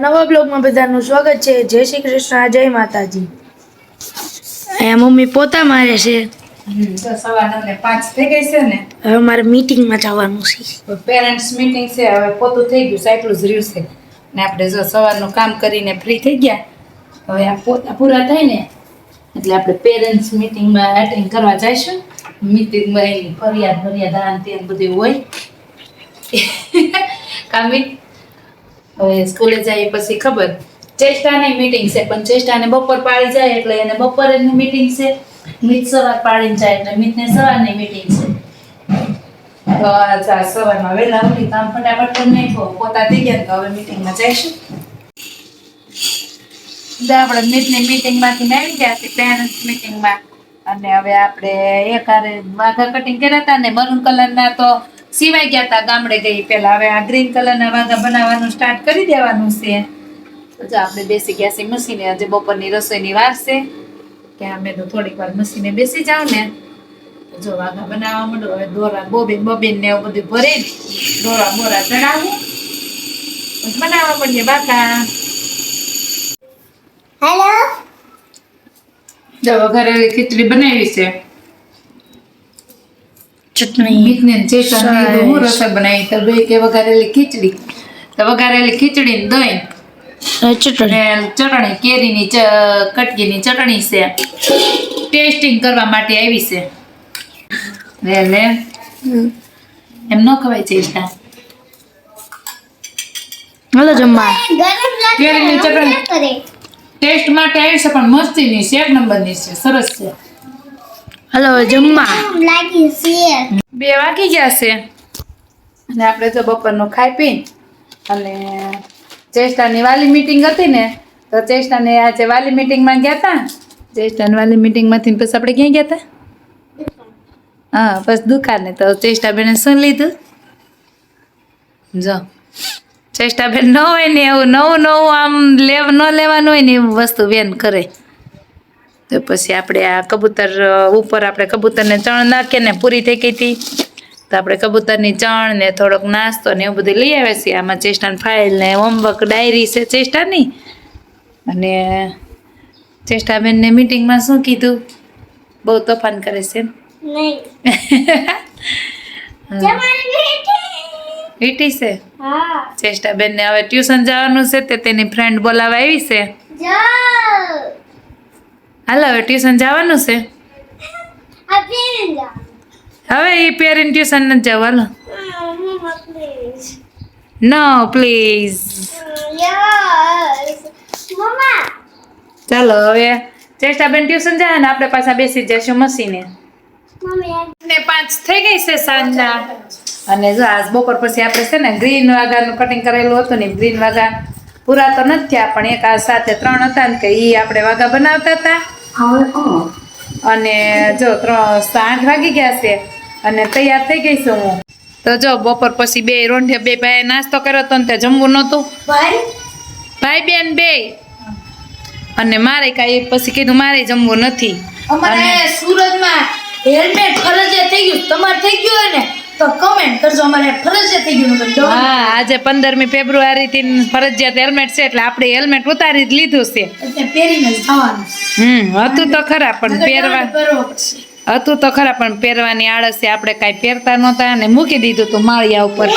નવા બ્લોગમાં બધાનું સ્વાગત છે. જય શ્રી કૃષ્ણ જય માતાજી. અહીંયા મમ્મી પોતા મારે છે. તો સવારના ને પાંચ થઈ ગઈ છે ને? હવે મારે મીટિંગમાં જવાનું છે. પેરેન્ટ્સ મીટિંગ છે હવે પોતું થઈ ગયું સાયકલું જ રહ્યું છે. ને આપણે જો સવારનું કામ કરીને ફ્રી થઈ ગયા હવે આ પોતા પૂરા થાય ને એટલે આપણે પેરેન્ટ્સ મીટિંગમાં એટેન્ડ કરવા જઈશું. મીટિંગમાં એની ફરિયાદ ફરિયાદ આન તે બધું હોય. કામી હવે સ્કૂલે જાય પછી ખબર. ચેષ્ટાની મીટિંગ છે, પણ ચેષ્ટાને બપોર પાડી જાય એટલે એને બપોરેની મીટિંગ છે. મિત સવાર પાડીને જાય એટલે મિતને સવારની મીટિંગ છે. તો આ સવારમાં વહેલા ઉઠી કામ ફટાફટ કરી નાખો પોતા થઈ ગયા તો હવે મીટિંગમાં જઈશું. આપણે મિતની મીટિંગમાંથી આવી ગયા હતી પેરેન્ટ્સ મીટિંગમાં અને હવે આપણે એક હારે વાઘા કટિંગ કર્યા હતા ને મરૂન કલરના તો સિવાય ગયા હતા ગામડે ગઈ પેલા. હવે આ ગ્રીન કલરના વાઘા બનાવવાનું સ્ટાર્ટ કરી દેવાનું છે. જો આપણે બેસી ગયા છીએ મશીને. આજે બપોરની રસોઈની વાર છે. કે અમે તો થોડીક વાર મશીને બેસી જાવ ને. જો વાઘા બનાવવા માંડો હવે દોરા બોબીન બોબીન ને એવું બધું ભરીને દોરા બોરા ચડાવું. બનાવવા માંડીએ બાકા હેલો જો ઘરે ખીચડી બનાવી છે. ચટણી મીઠને ને હું રસોઈ બનાવી. તો બે કે વઘારેલી ખીચડી. તો વઘારેલી ખીચડી ને દહીં. ચટણી. ચટણી કેરીની કટકીની ચટણી છે. ટેસ્ટિંગ કરવા માટે આવી છે. લે લે. એમ ન ખવાય ચેષ્ટા. હલો જમવા. કેરીની ચટણી. ટેસ્ટ માટે આવી છે પણ મસ્તીની છે એક નંબરની છે સરસ છે. હાલો જમવા. ગરમ લાગી છે. બે વાગી ગયા છે. અને આપણે તો બપોરનું ખાઈ પી અને ચેષ્ટાની વાલી મીટિંગ હતી ને તો ચેષ્ટાને આજે વાલી મીટિંગમાં ગયા હતા ચેષ્ટાની વાલી મીટિંગમાંથી પછી આપણે ક્યાં ગયા હતા હા બસ દુકાને. તો ચેષ્ટાબેને શું લીધું? જો ચેષ્ટાબેન ન હોય ને એવું નવું નવું આમ લેવ ન લેવાનું હોય ને એવું વસ્તુ બેન કરે. તો પછી આપણે આ કબૂતર ઉપર આપણે કબૂતરને ચણ નાખીએ ને પૂરી થઈ ગઈ હતી. તો આપણે કબૂતરની ચણ ને થોડોક નાસ્તો ને એવું બધું લઈ આવ્યા છીએ. આમાં ચેસ્ટાની ફાઇલ ને હોમવર્ક ડાયરી છે ચેસ્ટાની અને ચેષ્ટાબેનને મીટિંગમાં શું કીધું? બહુ તોફાન કરે છે વીટી છે? ચેષ્ટાબેનને હવે ટ્યુશન જવાનું છે તે તેની ફ્રેન્ડ બોલાવા આવી છે. હાલ, હવે ટ્યુશન જવાનું છે? હવે એ પેરેન્ટ ટ્યુશન નથી જવું, હાલો. નો પ્લીઝ ચાલો, હવે ચેષ્ટાબેન ટ્યુશન જાય ને, આપણે પાછા બેસી જઈશું મસીને. ને પાંચ થઈ ગઈ છે સાંજના. અને જો, આજ બપોર પછી આપણે છે ને ગ્રીન વાઘાનું કટિંગ કરેલું હતું ને ગ્રીન વાઘા પૂરા તો નથી થયા, પણ એક આ સાથે ત્રણ હતા ને કે એ આપણે વાઘા બનાવતા હતા. અને જો ત્રણ આઠ વાગી ગયા છે અને તૈયાર થઈ ગઈ છું હું. તો જો બપોર પછી બે રોંઢે બે ભાઈ નાસ્તો કર્યો હતો ને તે જમવું નહોતું. ભાઈ? બેન બે. અને મારે કાંઈ પછી કીધું મારે જમવું નથી. અમારે સુરતમાં હેલ્મેટ ફરજિયાત થઈ ગયું તમારે થઈ ગયું ને? તો કમેન્ટ કરજો અમારે ફરજિયાત થઈ ગયું હા આજે પંદરમી ફેબ્રુઆરી થી ફરજિયાત હેલ્મેટ છે એટલે આપણે હેલ્મેટ ઉતારી જ લીધું છે. એટલે પહેરીને જ હમ હતું તો ખરા પણ પહેરવા હતું તો ખરા પણ પહેરવાની આળસે આપણે કાંઈ પહેરતા નહોતા અને મૂકી દીધું તું માળિયા ઉપર.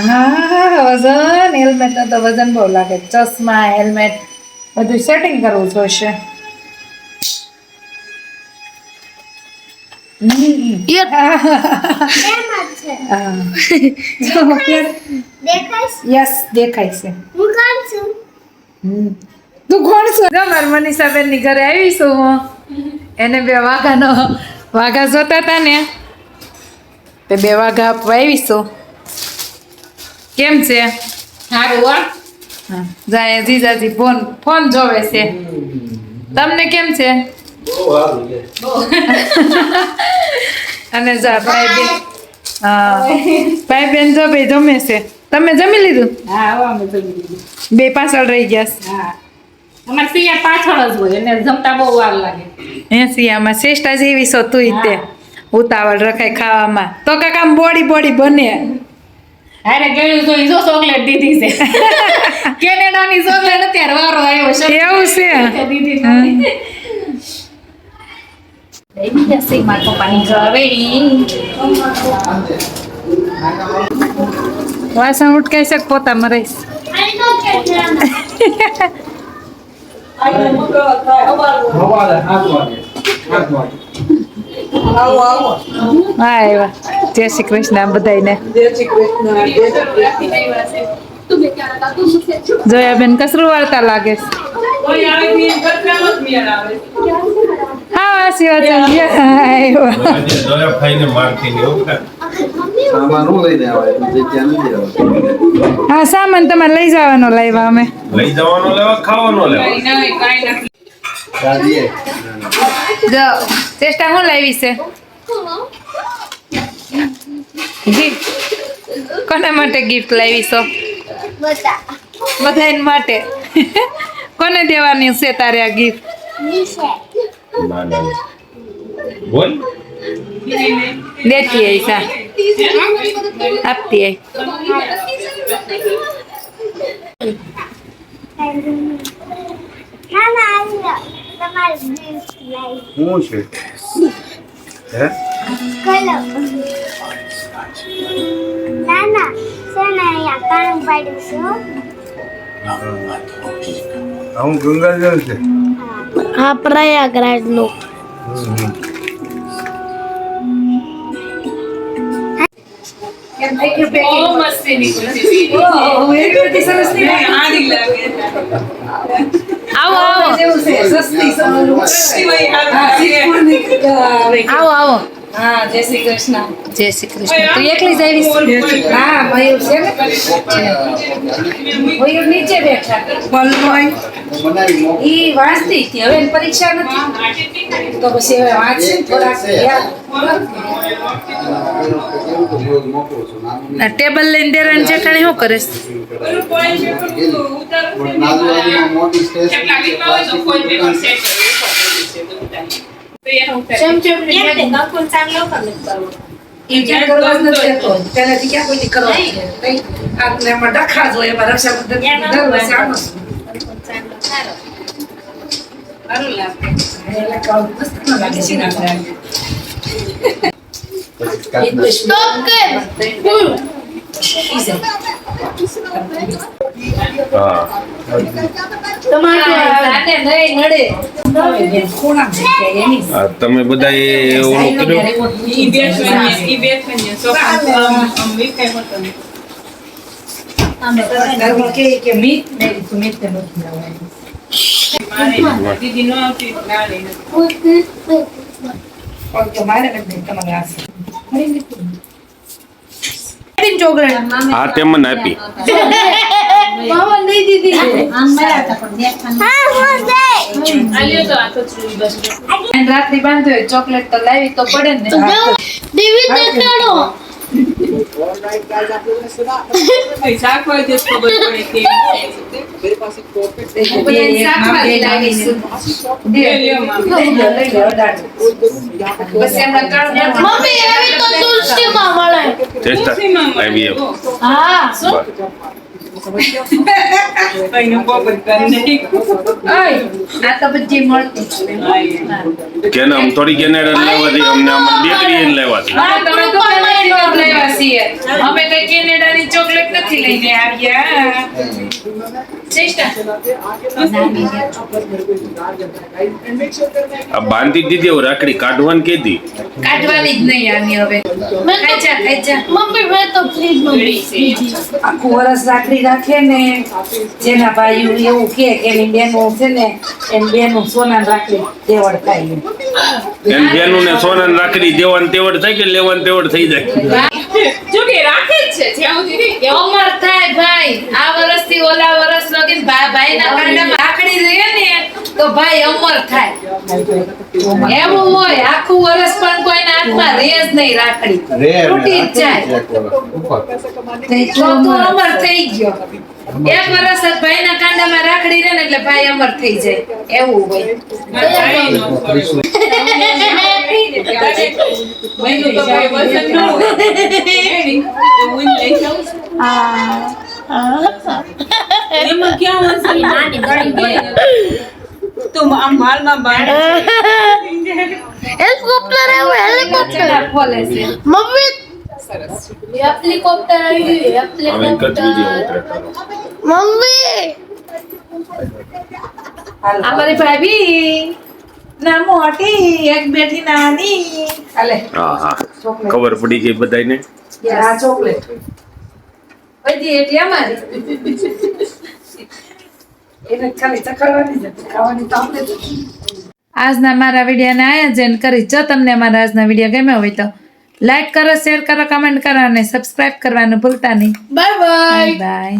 હા વજન હેલ્મેટ તો વજન બહુ લાગે. ચશ્મા હેલ્મેટ બધું સેટિંગ કરવું જોઈશે હમ. કેમ છે હા. દેખાઈશ યસ દેખાય છે. હું કોણ છું? હમ. તું કોણ છો? મનીષાબેનની ઘરે આવી છું હું. એને બે વાઘાનો વાઘા જોતા હતા ને. તે બે વાઘા આપવા આવી છું. કેમ છે? સારું હા. જાય જીજાજી ફોન ફોન જોવે છે. તમને કેમ છે? અને જા ભાઈ બેન હા. ભાઈ બેન જો બે જમે છે. તમે જમી લીધું? હા અમે જમી લીધું. બે પાછળ રહી ગયા છે. હા. અમારે સિયા પાછળ જ હોય એને જમતા બહુ વાર લાગે. એસી આમાં શ્રેષ્ઠા જેવી છો તું તે. ઉતાવળ રખાય ખાવામાં. તો કાંક બોડી બોડી બને. અરે ચોકલેટ દીધી છે. કેનેડાની ચોકલેટ અત્યારે વારો આવ્યો છે. એવું છે હમ. લઈ ગયા છે મારા પપ્પાની ઘરે વાસણ ઉટકાઈ શક પોતા મરાઈશ I ઉટકાઈ શક પોતા આવ્યા જય શ્રી કૃષ્ણ બધાને જોયા બેન કસરું વાર્તા લાગે છે હા વાસી આવ્યો આજે દોયા ખાઈને મારથી ને એવું સામાન હું લઈને આવે હા સામાન તમારે લઈ જવાનો લાવ્યા અમે. લઈ જવાનો લેવા ખાવાનો લેવા? જો ચેષ્ટા હું લાવી છે? ગિફ્ટ કોના માટે ગિફ્ટ લાવી છો? બધા. માટે. કોને દેવાની છે તારે આ ગિફ્ટ ના. બોલ દેતી આઈ આપતી શું છે હે કલર ના ના છે અહીંયા કાણું પાડીશું હું ગંગાજળ છે આ પ્રયાગરાજનું બહુ આવો આવો. આવો આવો. હા જય શ્રી કૃષ્ણ. જય શ્રી કૃષ્ણ. તું એકલી જ આવીશ? હા મયુર છે ને? મયુર નીચે બેઠા. ઈ વાંચતી હતી. હવે પરીક્ષા નથી. તો પછી હવે વાંચશે ને થોડાક. ટેબલ લઈને દેરાણ જેઠાણી શું કરે છે? મોટી સ્ટેશન સ્ટોપ કર બોલ ઈ છે. હા તમારે આને નહીં નડે. હવે બેન, ખૂણામાં જગ્યાએ એની આ તમે બધા એ ઓલું કર્યું ઈ બેઠવાની, આમે ઘરમાં કહે કે મીત મેં કીધું મીત ને નથી લાવવાની. પણ તો મારે નથી તમારે આ છે. મળી લીધું. ચોકલેટ હા તે મને આપી મામા દઈ દીધી. આમ હા હું દે અને રાખડી બાંધ્યો હોય ચોકલેટ તો લાવી તો પડે ને. દેવી દેખાડો. મમ્મી એવી તો તુલસીમાં મળે હા. કેને થોડી કેનેડા લેવાથી અમને આમ બેકરી. અમે કઈ કેનેડાની ચોકલેટ નથી લઈને આવ્યા આ બાંધી દીધી હવે રાખડી કાઢવાની કીધી કાઢવાની જ નહીં આની હવે. મેં ખાઈ તો જા ખાઈ જા. મમ્મી મેં તો પ્લીઝ મમ્મી. આખું વરસ રાખડી રાખે ને જેના ભાઈ એવું કે કે એની બેનો છે ને એમ બેનો સોના રાખડી દેવડ થાય એમ. બેનું ને સોના રાખડી દેવાન તેવડ થાય કે લેવાન તેવડ થઈ જાય? અમર થાય ભાઈ. આ વર્ષથી ઓલા વર્ષ લગીન ભા- ભાઈના કાંડામાં રાખડી રહે ને તો ભાઈ અમર થાય એવું હોય આખું વર્ષ પણ કોઈના હાથમાં રહે જ નહીં રાખડી રે તૂટી જ જાય તો અમર થઈ ગયો એક વર્ષ જ ભાઈના કાંડામાં રાખડી રહે ને એટલે ભાઈ અમર થઈ જાય એવું હોય એમાં ક્યાં હશે નાની ગળી ગઈ તું આમ હાલમાં બાર હેલિકોપ્ટર આવ્યું હેલિકોપ્ટર ચણા ફોલે છે મમ્મી હેલિકોપ્ટર આવ્યું અમે કચ્છ વીડિયો હેલિકોપ્ટર ઉતરે મમ્મી આ મારી ભાભી ના મોટી એક બેઠી નાની હાલે હા હા ખબર પડી ગઈ બધાને આ ચોકલેટ બધી એટલી અમારી. એને ખાલી ચખાડવાની જ ખાવાની તો આપણે જ આજના મારા વિડીયોને આયોજન કરી જો તમને મારા આજના વીડિયો ગમ્યો હોય તો લાઈક કરો શેર કરો કમેન્ટ કરો અને સબસ્ક્રાઇબ કરવાનું ભૂલતા નહીં. બાય. Bye bye.